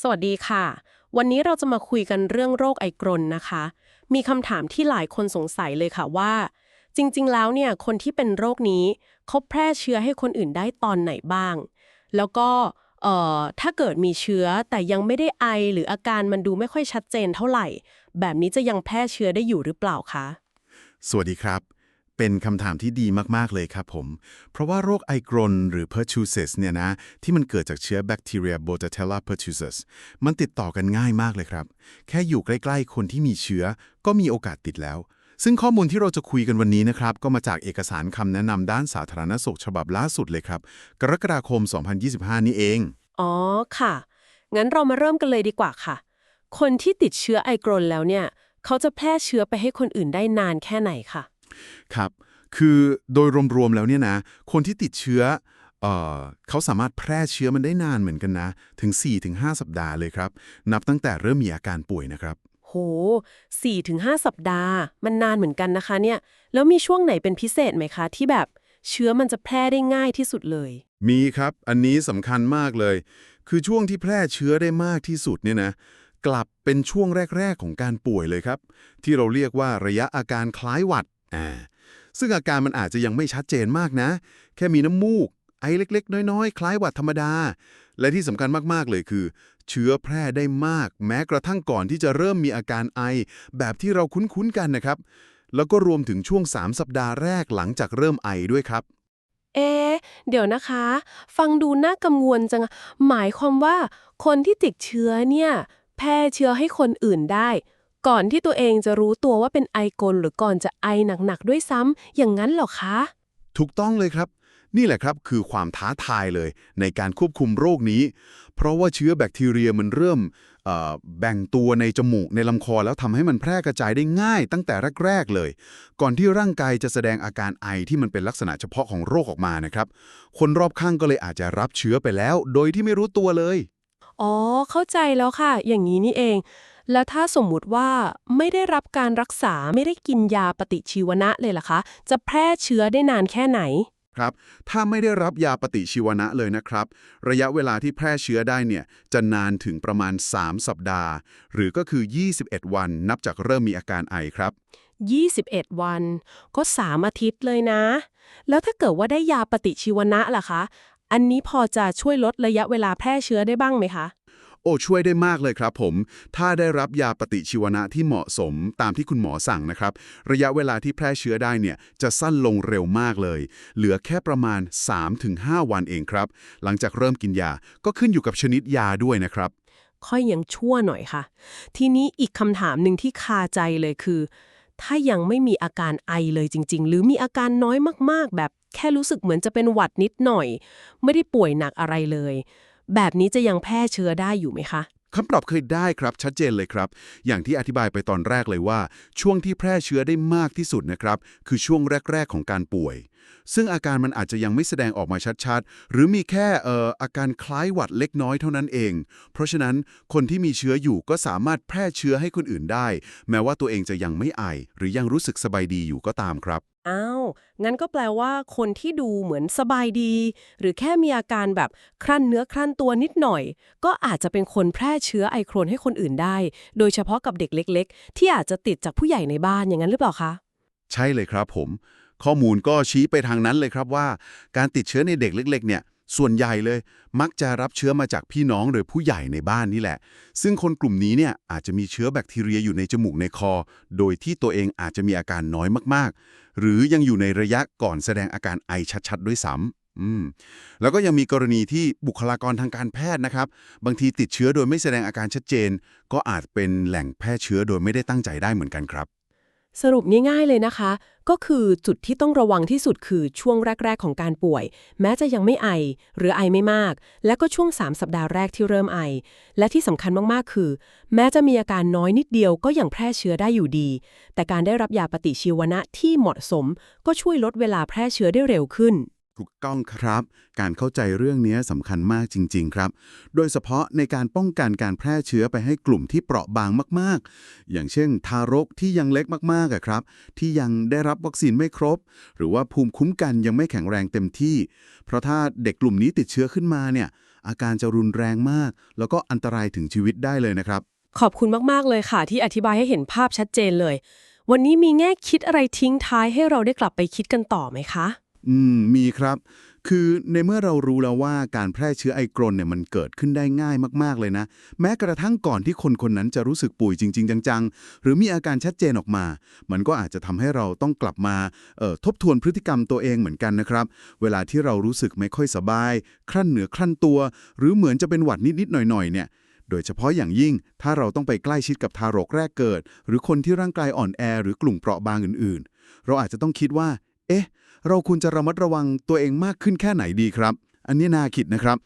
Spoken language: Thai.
สวัสดีค่ะ วันนี้เราจะมาคุยกันเรื่องโรคไอกรนนะคะ มีคำถามที่หลายคนสงสัยเลยค่ะว่า จริง ๆ แล้วเนี่ยคนที่เป็นโรคนี้เขาแพร่เชื้อให้คนอื่นได้ตอนไหนบ้าง แล้วก็เอ่อถ้าเกิดมีเชื้อแต่ยังไม่ได้ไอหรืออาการมันดูไม่ค่อยชัดเจนเท่าไหร่ แบบนี้จะยังแพร่เชื้อได้อยู่หรือเปล่าคะ สวัสดีครับ เป็นคำถามที่ดีมาก ๆ เลยครับผม เพราะว่าโรคไอกรนหรือ pertussis เนี่ยนะ ที่มันเกิดจากเชื้อแบคทีเรีย Bordetella pertussis มันติดต่อกันง่ายมากเลยครับ แค่อยู่ใกล้ ๆ คนที่มีเชื้อก็มีโอกาสติดแล้ว ซึ่งข้อมูลที่เราจะคุยกันวันนี้นะครับ ก็มาจากเอกสารคำแนะนำด้านสาธารณสุขฉบับล่าสุดเลยครับ กรกฎาคม 2025 นี้เอง อ๋อค่ะ งั้นเรามาเริ่มกันเลยดีกว่าค่ะ คนที่ติดเชื้อไอกรนแล้วเนี่ย เขาจะแพร่เชื้อไปให้คนอื่นได้นานแค่ไหนคะ ครับ คือโดยรวมๆแล้วเนี่ยนะ คนที่ติดเชื้อเอ่อเขาสามารถแพร่เชื้อมันได้นานเหมือนกันนะ ถึง 4-5 สัปดาห์เลยครับ นับตั้งแต่เริ่มมีอาการป่วยนะครับ โห4-5ถึงสัปดาห์ มันนานเหมือนกันนะคะเนี่ย แล้วมีช่วงไหนเป็นพิเศษไหมคะ ที่แบบเชื้อมันจะแพร่ได้ง่ายที่สุดเลย มีครับ อันนี้สำคัญมากเลย คือช่วงที่แพร่เชื้อได้มากที่สุดเนี่ยนะ กลับเป็นช่วงแรก ๆ ของการป่วยเลยครับ ที่เราเรียกว่าระยะอาการคล้ายหวัด อ่าซึ่งอาการมันอาจจะยังไม่ชัดเจนมากนะ แค่มีน้ำมูก ไอเล็กๆ น้อยๆ คล้ายหวัดธรรมดา และที่สำคัญมากๆเลยคือ เชื้อแพร่ได้มาก แม้กระทั่งก่อนที่จะเริ่มมีอาการไอ แบบที่เราคุ้นๆกันนะครับ แล้วก็รวมถึงช่วง 3 สัปดาห์แรกหลังจากเริ่มไอด้วยครับ เอ๊เดี๋ยวนะคะ ฟังดูน่ากังวลจัง หมายความว่าคนที่ติดเชื้อเนี่ย แพร่เชื้อให้คนอื่นได้ ก่อนที่ตัวเองจะรู้ตัวว่าเป็นไอกลหรือก่อนจะไอหนักๆด้วยซ้ำอย่างนั้นเหรอคะ ถูกต้องเลยครับ นี่แหละครับคือความท้าทายเลยในการควบคุมโรคนี้ เพราะว่าเชื้อแบคทีเรียมันเริ่มเอ่อแบ่งตัวในจมูกในลำคอแล้วทำให้มันแพร่กระจายได้ง่ายตั้งแต่แรกๆเลย ก่อนที่ร่างกายจะแสดงอาการไอที่มันเป็นลักษณะเฉพาะของโรคออกมานะครับ คนรอบข้างก็เลยอาจจะรับเชื้อไปแล้ว โดยที่ไม่รู้ตัวเลย อ๋อ เข้าใจแล้วค่ะ อย่างนี้นี่เอง แล้วถ้าสมมุติว่าไม่ได้รับการรักษาไม่ได้กินยาปฏิชีวนะเลยล่ะคะ จะแพร่เชื้อได้นานแค่ไหนครับ ถ้าไม่ได้รับยาปฏิชีวนะเลยนะครับ ระยะเวลาที่แพร่เชื้อได้เนี่ยจะนานถึงประมาณ 3 สัปดาห์ หรือก็คือ 21 วันนับจากเริ่มมีอาการไอครับ 21 วัน ก็ 3 อาทิตย์เลยนะ แล้วถ้าเกิดว่าได้ยาปฏิชีวนะล่ะคะ อันนี้พอจะช่วยลดระยะเวลาแพร่เชื้อได้บ้างไหมคะ โอ้ช่วยได้มากเลยครับผม ถ้าได้รับยาปฏิชีวนะที่เหมาะสมตามที่คุณหมอสั่งนะครับ ระยะเวลาที่แพร่เชื้อได้เนี่ยจะสั้นลงเร็วมากเลย เหลือแค่ประมาณ 3-5 วันเองครับ หลังจากเริ่มกินยาก็ขึ้นอยู่กับชนิดยาด้วยนะครับ ค่อยยังชั่วหน่อยค่ะ ทีนี้อีกคำถามหนึ่งที่คาใจเลยคือ ถ้ายังไม่มีอาการไอเลยจริง ๆ หรือมีอาการน้อยมากๆ แบบแค่รู้สึกเหมือนจะเป็นหวัดนิดหน่อย ไม่ได้ป่วยหนักอะไรเลย แบบนี้จะยังแพร่เชื้อได้อยู่ไหมคะคำตอบเคยได้ครับชัดเจนเลยครับ อย่างที่อธิบายไปตอนแรกเลยว่า ช่วงที่แพร่เชื้อได้มากที่สุดนะครับ คือช่วงแรก ๆ ของการป่วย ซึ่งอาการมันอาจจะยังไม่แสดงออกมาชัดๆ หรือมีแค่เอ่ออาการคล้ายหวัดเล็กน้อยเท่านั้นเอง เพราะฉะนั้นคนที่มีเชื้ออยู่ก็สามารถแพร่เชื้อให้คนอื่นได้ แม้ว่าตัวเองจะยังไม่ไอหรือยังรู้สึกสบายดีอยู่ก็ตามครับ อ้าว งั้นก็แปลว่าคนที่ดูเหมือนสบายดี หรือแค่มีอาการแบบครั่นเนื้อครั่นตัวนิดหน่อย ก็อาจจะเป็นคนแพร่เชื้อไอโครนให้คนอื่นได้ โดยเฉพาะกับเด็กเล็ก ๆ ที่อาจจะติดจากผู้ใหญ่ในบ้านอย่างนั้นหรือเปล่าคะ ใช่เลยครับผม ข้อมูลก็ชี้ไปทางนั้นเลยครับว่า การติดเชื้อในเด็กเล็ก ๆ เนี่ย ส่วนใหญ่เลยมักจะรับเชื้อมาจากพี่น้องหรือผู้ใหญ่ในบ้านนี่แหละ ซึ่งคนกลุ่มนี้เนี่ยอาจจะมีเชื้อแบคทีเรียอยู่ในจมูกในคอ โดยที่ตัวเองอาจจะมีอาการน้อยมากๆ หรือยังอยู่ในระยะก่อนแสดงอาการไอชัดๆ ด้วยซ้ำอืมแล้วก็ยังมีกรณีที่บุคลากรทางการแพทย์นะครับ บางทีติดเชื้อโดยไม่แสดงอาการชัดเจน ก็อาจเป็นแหล่งแพร่เชื้อโดยไม่ได้ตั้งใจได้เหมือนกันครับ สรุปง่ายๆเลยนะคะ ก็คือจุดที่ต้องระวังที่สุดคือช่วงแรก ๆ ของการป่วย แม้จะยังไม่ไอ หรือไอไม่มาก และก็ช่วง 3 สัปดาห์แรกที่เริ่มไอ และที่สำคัญมากๆคือ แม้จะมีอาการน้อยนิดเดียวก็ยังแพร่เชื้อได้อยู่ดี แต่การได้รับยาปฏิชีวนะที่เหมาะสม ก็ช่วยลดเวลาแพร่เชื้อได้เร็วขึ้น ถูกต้องครับ การเข้าใจเรื่องนี้สำคัญมากจริง ๆ ครับ โดยเฉพาะในการป้องกันการแพร่เชื้อไปให้กลุ่มที่เปราะบางมาก ๆ อย่างเช่น ทารกที่ยังเล็กมากๆอะครับ ที่ยังได้รับวัคซีนไม่ครบ หรือว่าภูมิคุ้มกันยังไม่แข็งแรงเต็มที่ เพราะถ้าเด็กกลุ่มนี้ติดเชื้อขึ้นมาเนี่ย อาการจะรุนแรงมาก แล้วก็อันตรายถึงชีวิตได้เลยนะครับ ขอบคุณมากๆเลยค่ะ ที่อธิบายให้เห็นภาพชัดเจนเลย วันนี้มีแง่คิดอะไรทิ้งท้ายให้เราได้กลับไปคิดกันต่อไหมคะ อืมมีครับ คือในเมื่อเรารู้แล้วว่าการแพร่เชื้อไอกรนเนี่ยมันเกิดขึ้นได้ง่ายมากๆเลยนะ แม้กระทั่งก่อนที่คนคนนั้นจะรู้สึกป่วยจริง ๆ จังๆ หรือมีอาการชัดเจนออกมา มันก็อาจจะทำให้เราต้องกลับมาออทบทวนพฤติกรรมตัวเองเหมือนกันนะครับ เวลาที่เรารู้สึกไม่ค่อยสบาย ครั่นเหนือครั่นตัว หรือเหมือนจะเป็นหวัดนิดๆหน่อยๆเนี่ยโดยเฉพาะอย่างยิ่ง ถ้าเราต้องไปใกล้ชิดกับทารกแรกเกิด หรือคนที่ร่างกายอ่อนแอ หรือกลุ่มเปราะบางอื่นๆ เราอาจจะต้องคิดว่า เอ๊ะ เราควรจะระมัดระวังตัวเองมากขึ้นแค่ไหนดีครับ อันนี้น่าคิดนะครับ